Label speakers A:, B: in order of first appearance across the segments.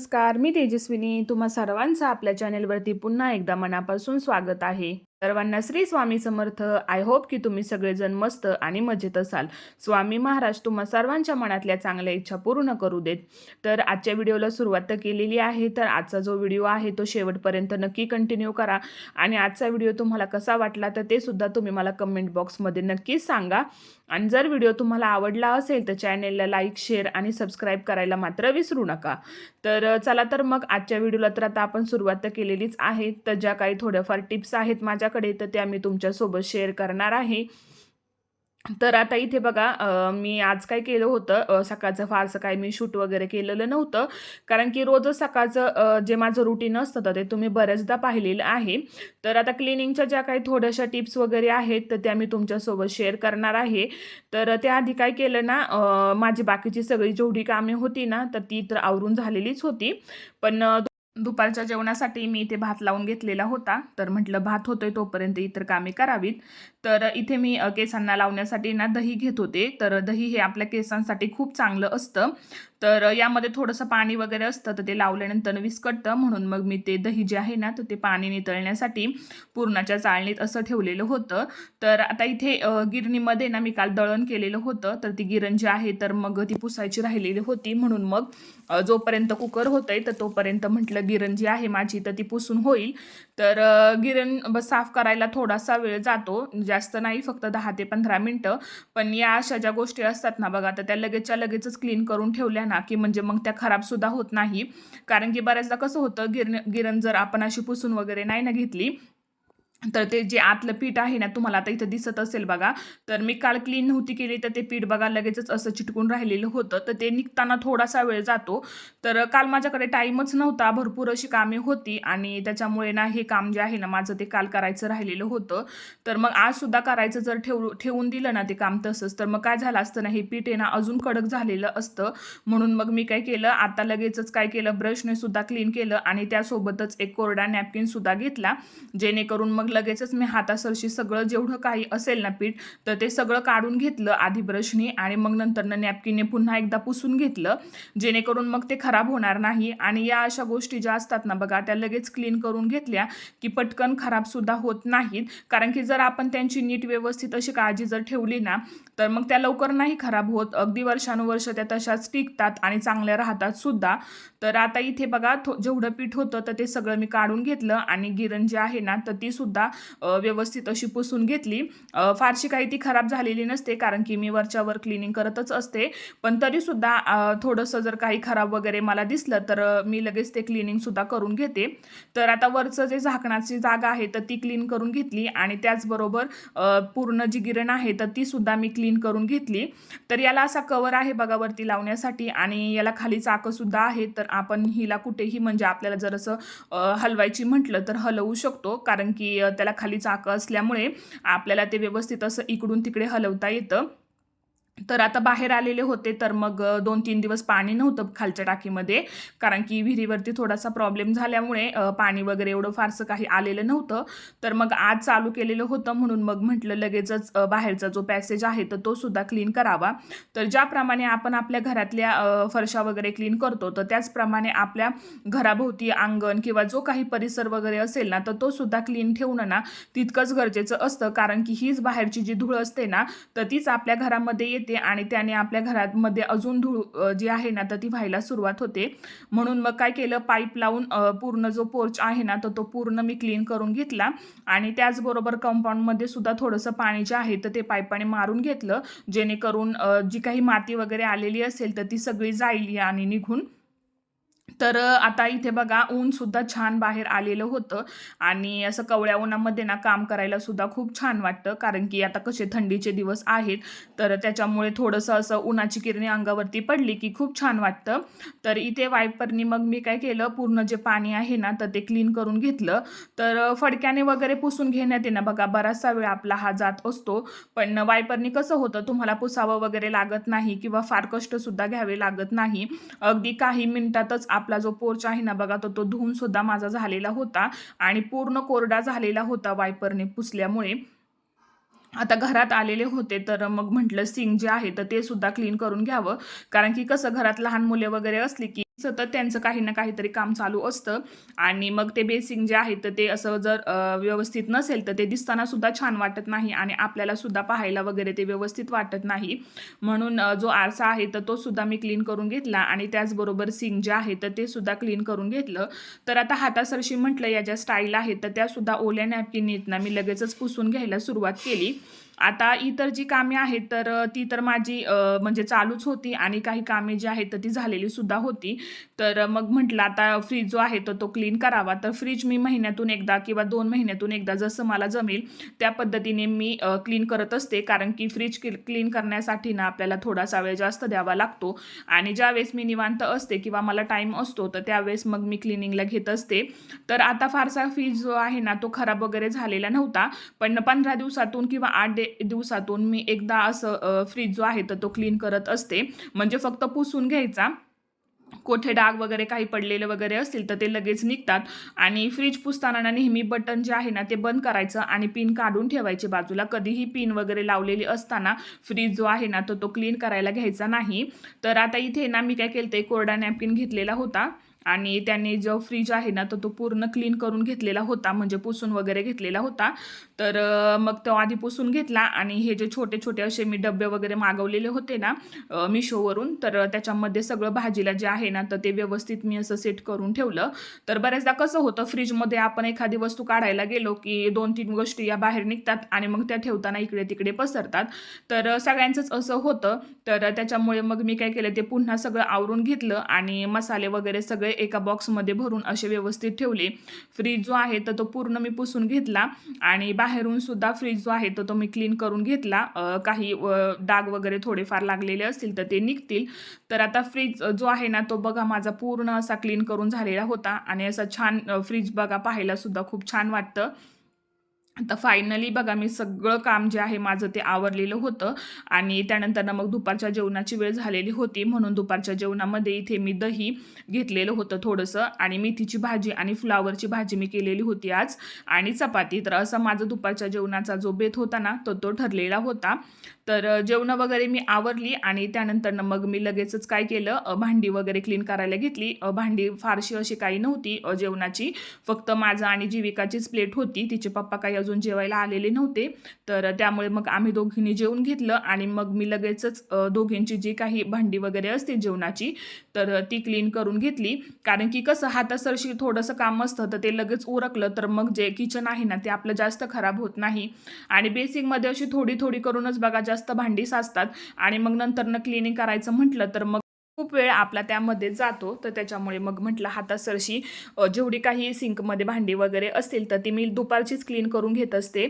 A: नमस्कार मी तेजस्विनी. तुम्हा सर्वांचं आपल्या चॅनेलवरती पुन्हा एकदा मनापासून स्वागत आहे. सर्वांना श्री स्वामी समर्थ. आय होप की तुम्ही सगळेजण मस्त आणि मजेत असाल. स्वामी महाराज तुम्हा सर्वांच्या मनातल्या चांगल्या इच्छा पूर्ण करू देत. तर आजच्या व्हिडिओला सुरुवात तर केलेली आहे तर आजचा जो व्हिडिओ आहे तो शेवटपर्यंत नक्की कंटिन्यू करा. आणि आजचा व्हिडिओ तुम्हाला कसा वाटला तर ते सुद्धा तुम्ही मला कमेंट बॉक्समध्ये नक्कीच सांगा. आणि जर व्हिडिओ तुम्हाला आवडला असेल तर चॅनेलला लाईक शेअर आणि सबस्क्राईब करायला मात्र विसरू नका. तर चला तर मग आजच्या व्हिडिओला तर आता आपण सुरुवात तर केलेलीच आहे. तर ज्या काही थोड्याफार टिप्स आहेत माझ्या माझ्याकडे तर त्या मी तुमच्यासोबत शेअर करणार आहे. तर आता इथे बघा मी आज काय केलं होतं सकाळचं फारसं काय मी शूट वगैरे केलेलं नव्हतं. कारण की रोजच सकाळचं जे माझं रुटीन असतं तर ते तुम्ही बऱ्याचदा पाहिलेलं आहे. तर आता क्लिनिंगच्या ज्या काही थोड्याशा टिप्स वगैरे आहेत तर त्या मी तुमच्यासोबत शेअर करणार आहे. तर त्याआधी काय केलं ना माझी बाकीची सगळी जेवढी कामे होती ना तर ती तर आवरून झालेलीच होती. पण दुपारच्या जेवणासाठी मी इथे भात लावून घेतलेला होता. तर म्हटलं भात होतोय तोपर्यंत इतर कामे करावीत. तर इथे मी केसांना लावण्यासाठी ना दही घेत होते. तर दही हे आपल्या केसांसाठी खूप चांगलं असतं. तर यामध्ये थोडंसं पाणी वगैरे असतं तर ते लावल्यानंतर विस्कटतं. म्हणून मग मी ते दही जे आहे ना तर ते पाणी नितळण्यासाठी पूर्णाच्या चाळणीत असं ठेवलेलं होतं. तर आता इथे गिरणीमध्ये ना मी काल दळण केलेलं होतं. तर ती गिरण जी आहे तर मग ती पुसायची राहिलेली होती. म्हणून मग जोपर्यंत कुकर होतंय तर तोपर्यंत म्हटलं गिरण जी आहे माझी तर ती पुसून होईल. तर गिरण साफ करायला थोडासा वेळ जातो. जास्त नाही फक्त दहा ते पंधरा मिनटं. पण या अशा ज्या गोष्टी असतात ना बघा तर त्या लगेचच्या लगेचच क्लीन करून ठेवल्या ना की म्हणजे मग त्या खराबसुद्धा होत नाही. कारण की बऱ्याचदा कसं होतं गिरण गिरण जर आपण अशी पुसून वगैरे नाही ना घेतली तर ते जे आतलं पीठ आहे ना तुम्हाला आता इथं दिसत असेल बघा. तर मी काल क्लीन नव्हती केली तर ते पीठ बघा लगेचच असं चिटकून राहिलेलं होतं. तर ते निघताना थोडासा वेळ जातो. तर काल माझ्याकडे टाईमच नव्हता भरपूर अशी कामे होती. आणि त्याच्यामुळे ना हे काम जे आहे ना माझं ते काल करायचं राहिलेलं होतं. तर मग आजसुद्धा करायचं जर ठेव ठेवून दिलं ना ते काम तसंच तर मग काय झालं असतं ना हे पीठ आहे ना अजून कडक झालेलं असतं. म्हणून मग मी काय केलं आता लगेचच काय केलं ब्रशने सुद्धा क्लीन केलं आणि त्यासोबतच एक कोरडा नॅपकिन सुद्धा घेतला. जेणेकरून मग लगेचच मी हातासरशी सगळं जेवढं काही असेल ना पीठ तर ते सगळं काढून घेतलं आधी ब्रशने आणि मग नंतरनं नॅपकिनने पुन्हा एकदा पुसून घेतलं जेणेकरून मग ते खराब होणार नाही. आणि या अशा गोष्टी ज्या असतात ना बघा त्या लगेच क्लीन करून घेतल्या की पटकन खराबसुद्धा होत नाहीत. कारण की जर आपण त्यांची नीट व्यवस्थित अशी काळजी जर ठेवली ना तर मग त्या लवकर नाही खराब होत. अगदी वर्षानुवर्ष त्या तशाच टिकतात आणि चांगल्या राहतात सुद्धा. तर आता इथे बघा थो जेवढं पीठ होतं तर ते सगळं मी काढून घेतलं आणि गिरण जे आहे ना तर ती सुद्धा सुद्धा व्यवस्थित अशी पुसून घेतली. फारशी काही ती खराब झालेली नसते कारण की मी वरच्यावर क्लिनिंग करतच असते. पण तरीसुद्धा थोडंसं जर काही खराब वगैरे मला दिसलं तर मी लगेच ते क्लिनिंगसुद्धा करून घेते. तर आता वरचं जे झाकणाची जागा आहे तर ती क्लीन करून घेतली. आणि त्याचबरोबर पूर्ण जी गिरण आहे तर ती सुद्धा मी क्लीन करून घेतली. तर याला असा कवर आहे बघा वरती लावण्यासाठी. आणि याला खाली चाकंसुद्धा आहे. तर आपण हिला कुठेही म्हणजे आपल्याला जर असं हलवायची म्हटलं तर हलवू शकतो. कारण की त्याला खाली चाकं असल्यामुळे आपल्याला ते व्यवस्थित असं इकडून तिकडे हलवता येतं. तर आता बाहेर आलेले होते तर मग दोन तीन दिवस पाणी नव्हतं खालच्या टाकीमध्ये. कारण की विहिरीवरती थोडासा प्रॉब्लेम झाल्यामुळे पाणी वगैरे एवढं फारसं काही आलेलं नव्हतं. तर मग आज चालू केलेलं होतं म्हणून मग म्हटलं लगेचच बाहेरचा जो पॅसेज आहे तर तो सुद्धा क्लीन करावा. तर ज्याप्रमाणे आपण आपल्या घरातल्या फरशा वगैरे क्लीन करतो तर त्याचप्रमाणे आपल्या घराभोवती अंगण किंवा जो काही परिसर वगैरे असेल ना तर तो सुद्धा क्लीन ठेवणं ना तितकंच गरजेचं असतं. कारण की हीच बाहेरची जी धूळ असते ना तर तीच आपल्या घरामध्ये येते आणि त्याने आपल्या घरामध्ये अजून धूळ जी आहे ना तर ती व्हायला सुरुवात होते. म्हणून मग काय केलं पाईप लावून पूर्ण जो पोर्च आहे ना तर तो पूर्ण मी क्लीन करून घेतला. आणि त्याचबरोबर कंपाऊंडमध्ये सुद्धा थोडंसं पाणी जे आहे तर ते पाईपाने मारून घेतलं. जेणेकरून जी काही माती वगैरे आलेली असेल तर ती सगळी जाईल आणि निघून. तर आता इथे बघा ऊन सुद्धा छान बाहेर आलेलं होतं. आणि असं कवळ्या उन्हामध्ये ना काम करायला सुद्धा खूप छान वाटतं. कारण की आता कसे थंडीचे दिवस आहेत. तर त्याच्यामुळे थोडंसं असं उन्हाची किरणे अंगावरती पडली की खूप छान वाटतं. तर इथे वायपरनी मग मी काय केलं पूर्ण जे पाणी आहे ना तर ते क्लीन करून घेतलं. तर फडक्याने वगैरे पुसून घेण्यात येणं बघा बराचसा वेळ आपला हा जात असतो. पण वायपरनी कसं होतं तुम्हाला पुसावं वगैरे लागत नाही किंवा फार कष्टसुद्धा घ्यावे लागत नाही. अगदी काही मिनिटातच आपला जो पोर्च आहे ना बघा तो तो धुवून सुद्धा माझा झालेला होता आणि पूर्ण कोरडा झालेला होता वायपरने पुसल्यामुळे. आता घरात आलेले होते तर मग म्हटलं सिंग जे आहे तर ते सुद्धा क्लीन करून घ्यावं. कारण की कसं घरात लहान मुले वगैरे असली की सतत त्यांचं काही ना काहीतरी काम चालू असतं. आणि मग ते बेसिंग जे आहे तर ते असं जर व्यवस्थित नसेल तर ते दिसताना सुद्धा छान वाटत नाही आणि आपल्याला सुद्धा पाहायला वगैरे ते व्यवस्थित वाटत नाही. म्हणून जो आरसा आहे तर तो सुद्धा मी क्लीन करून घेतला आणि त्याचबरोबर सिंग जे आहे तर ते सुद्धा क्लीन करून घेतलं. तर आता हातासरशी म्हटलं या ज्या स्टाईल आहेत तर त्या सुद्धा ओल्या नॅपकिनीतना मी लगेचच पुसून घ्यायला सुरुवात केली. आता इतर जी कामे आहेत तर ती तर माझी म्हणजे चालूच होती आणि काही कामे जी आहेत तर ती झालेली सुद्धा होती. तर मग म्हटलं आता फ्रीज जो आहे तर तो क्लीन करावा. तर फ्रीज मी महिन्यातून एकदा किंवा दोन महिन्यातून एकदा जसं मला जमेल त्या पद्धतीने मी क्लीन करत असते. कारण की फ्रीज क्लीन करण्यासाठी ना आपल्याला थोडासा वेळ जास्त द्यावा लागतो. आणि ज्यावेळेस मी निवांत असते किंवा मला टाईम असतो तर त्यावेळेस मग मी क्लिनिंगला घेत असते. तर आता फारसा फ्रीज जो आहे ना तो खराब वगैरे झालेला नव्हता. पण पंधरा दिवसातून किंवा आठ दिवसातून मी एकदा असं फ्रीज जो आहे तर तो क्लीन करत असते. म्हणजे फक्त पुसून घ्यायचा. कोठे डाग वगैरे काही पडलेले वगैरे असतील तर ते लगेच निघतात. आणि फ्रीज पुसताना नेहमी बटन जे आहे ना ते बंद करायचं आणि पिन काढून ठेवायचे बाजूला. कधीही पिन वगैरे लावलेली असताना फ्रीज जो आहे ना तो तो क्लीन करायला घ्यायचा नाही. तर आता इथे ना मी काय केलं ते कोरडा नॅपकिन घेतलेला होता. आणि त्याने जो फ्रीज आहे ना तर तो पूर्ण क्लीन करून घेतलेला होता म्हणजे पुसून वगैरे घेतलेला होता. तर मग तो आधी पुसून घेतला आणि हे जे छोटे छोटे असे मी डबे वगैरे मागवलेले होते ना मिशोवरून तर त्याच्यामध्ये सगळं भाजीला जे आहे ना तर ते व्यवस्थित मी असं सेट करून ठेवलं. तर बऱ्याचदा कसं होतं फ्रीजमध्ये आपण एखादी वस्तू काढायला गेलो की दोन तीन गोष्टी या बाहेर निघतात आणि मग त्या ठेवताना इकडे तिकडे पसरतात. तर सगळ्यांचंच असं होतं. तर त्याच्यामुळे मग मी काय केलं ते पुन्हा सगळं आवरून घेतलं आणि मसाले वगैरे सगळे एका बॉक्समध्ये भरून असे व्यवस्थित ठेवले. फ्रीज जो आहे तर तो पूर्ण मी पुसून घेतला आणि बाहेरून सुद्धा फ्रीज जो आहे तर तो मी क्लीन करून घेतला. काही डाग वगैरे थोडेफार लागलेले असतील तर ते निघतील. तर आता फ्रीज जो आहे ना तो बघा माझा पूर्ण असा क्लीन करून झालेला होता आणि असा छान फ्रीज बघा पाहायला सुद्धा खूप छान वाटतं. आता फायनली बघा मी सगळं काम जे आहे माझं ते आवरलेलं होतं. आणि त्यानंतर ना मग दुपारच्या जेवणाची वेळ झालेली होती. म्हणून दुपारच्या जेवणामध्ये इथे मी दही घेतलेलं होतं थोडंसं. आणि मेथीची भाजी आणि फ्लावरची भाजी मी केलेली होती आज. आणि चपाती. तर असं माझं दुपारच्या जेवणाचा जो बेत होता ना तो तो ठरलेला होता. तर जेवणं वगैरे मी आवरली. आणि त्यानंतर मग मी लगेचच काय केलं भांडी वगैरे क्लीन करायला घेतली. भांडी फारशी अशी काही नव्हती जेवणाची. फक्त माझं आणि जीविकाचीच प्लेट होती. तिचे पप्पा काही अजून जेवायला आलेले नव्हते. तर त्यामुळे मग आम्ही दोघींनी जेवून घेतलं आणि मग मी लगेचच दोघींची जी काही भांडी वगैरे असते जेवणाची तर ती क्लीन करून घेतली. कारण की कसं हातासरशी थोडंसं काम असतं तर ते लगेच उरकलं तर मग जे किचन आहे ना ते आपलं जास्त खराब होत नाही. आणि बेसिकमध्ये अशी थोडी थोडी करूनच बघा जास्त भांडी साचतात. आणि मग नंतरनं क्लिनिंग करायचं म्हटलं तर मग खूप वेळ आपला त्यामध्ये जातो. तर त्याच्यामुळे मग म्हटलं हातासरशी जेवढी काही सिंकमध्ये भांडी वगैरे असतील तर ती मी दुपारचीच क्लीन करून घेत असते.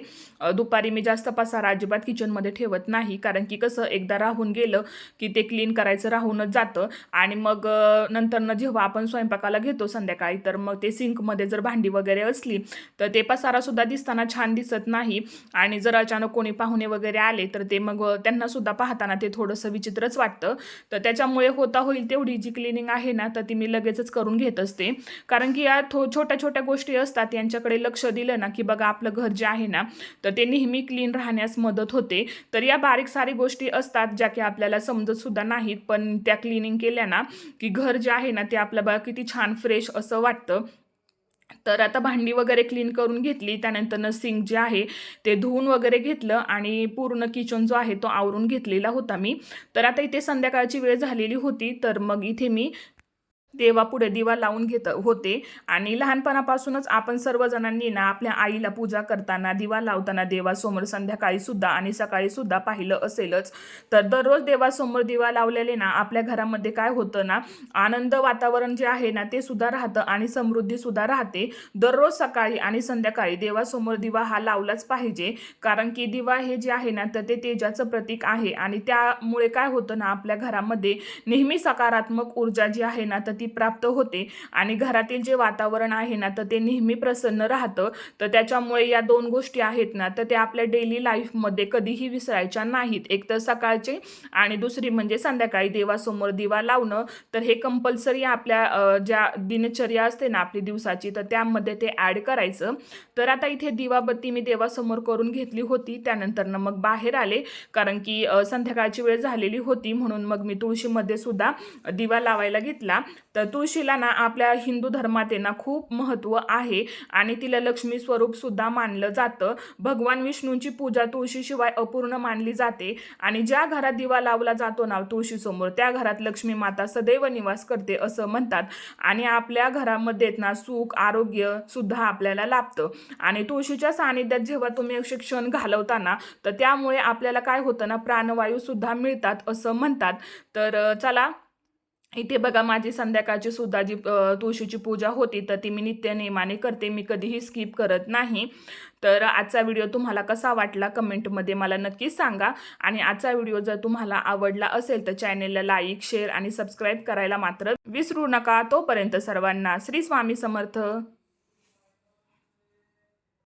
A: दुपारी मी जास्त पसारा अजिबात किचनमध्ये ठेवत नाही. कारण की कसं एकदा राहून गेलं की ते क्लीन करायचं राहूनच जातं. आणि मग नंतरनं जेव्हा आपण स्वयंपाकाला घेतो संध्याकाळी तर मग ते सिंकमध्ये जर भांडी वगैरे असली तर ते पसारासुद्धा दिसताना छान दिसत नाही. आणि जर अचानक कोणी पाहुणे वगैरे आले तर ते मग त्यांनासुद्धा पाहताना ते थोडंसं विचित्रच वाटतं. तर त्याच्यामुळे होतं होईल तेवढी जी क्लिनिंग आहे ना तर ती मी लगेचच करून घेत असते. कारण की या थो छोट्या छोट्या गोष्टी असतात यांच्याकडे लक्ष दिलं ना की बघा आपलं घर जे आहे ना तर ते नेहमी क्लीन राहण्यास मदत होते. तर या बारीक सारी गोष्टी असतात ज्या की आपल्याला समजत सुद्धा नाहीत. पण त्या क्लिनिंग केल्या ना की घर जे आहे ना ते आपलं बघा किती छान फ्रेश असं वाटतं. तर आता भांडी वगैरे क्लीन करून घेतली त्यानंतरनं सिंक जे आहे ते धुवून वगैरे घेतलं आणि पूर्ण किचन जो आहे तो आवरून घेतलेला होता मी. तर आता इथे संध्याकाळची वेळ झालेली होती तर मग इथे मी देवापुढे दिवा लावून घेत होते. आणि लहानपणापासूनच आपण सर्वजणांनी ना आपल्या आईला पूजा करताना दिवा लावताना देवासमोर संध्याकाळी सुद्धा आणि सकाळी सुद्धा पाहिलं असेलच. तर दररोज देवासमोर दिवा लावलेले ना आपल्या घरामध्ये काय होतं ना आनंद वातावरण जे आहे ना ते सुद्धा राहतं आणि समृद्धी सुद्धा राहते. दररोज सकाळी आणि संध्याकाळी देवासमोर दिवा हा लावलाच पाहिजे. कारण की दिवा हे जे आहे ना तर ते तेजाचं प्रतीक आहे. आणि त्यामुळे काय होतं ना आपल्या घरामध्ये नेहमी सकारात्मक ऊर्जा जी आहे ना तर ती प्राप्त होते. आणि घरातील जे वातावरण आहे ना तर ते नेहमी प्रसन्न राहतं. तर त्याच्यामुळे या दोन गोष्टी आहेत ना तर ते आपल्या डेली लाईफमध्ये कधीही विसरायच्या नाहीत. एक तर सकाळचे आणि दुसरी म्हणजे संध्याकाळी देवासमोर दिवा लावणं. तर हे कंपल्सरी आपल्या ज्या दिनचर्या असते ना आपली दिवसाची तर त्यामध्ये ते ॲड करायचं. तर आता इथे दिवाबत्ती मी देवासमोर करून घेतली होती. त्यानंतरनं मग बाहेर आले. कारण की संध्याकाळची वेळ झालेली होती. म्हणून मग मी तुळशीमध्ये सुद्धा दिवा लावायला घेतला. तर तुळशीला ना आपल्या हिंदू धर्मात ना खूप महत्त्व आहे आणि तिला लक्ष्मी स्वरूप सुद्धा मानलं जातं. भगवान विष्णूंची पूजा तुळशीशिवाय अपूर्ण मानली जाते आणि ज्या घरात दिवा लावला जातो ना तुळशीसमोर त्या घरात लक्ष्मी माता सदैव निवास करते असं म्हणतात आणि आपल्या घरामध्ये ना सुख आरोग्य सुद्धा आपल्याला लाभतं. आणि तुळशीच्या सानिध्यात जेव्हा तुम्ही असे क्षण घालवताना तर त्यामुळे आपल्याला काय होतं ना प्राणवायू सुद्धा मिळतात असं म्हणतात. तर चला इथे बघा माझी संध्याकाळची सुद्धा जी तुळशीची पूजा होती तर ती मी नित्य नेमाने करते. मी कधीही स्किप करत नाही. तर आजचा व्हिडिओ तुम्हाला कसा वाटला कमेंटमध्ये मला नक्कीच सांगा. आणि आजचा व्हिडिओ जर तुम्हाला आवडला असेल तर चॅनेलला लाईक शेअर आणि सबस्क्राईब करायला मात्र विसरू नका. तोपर्यंत सर्वांना श्री स्वामी समर्थ.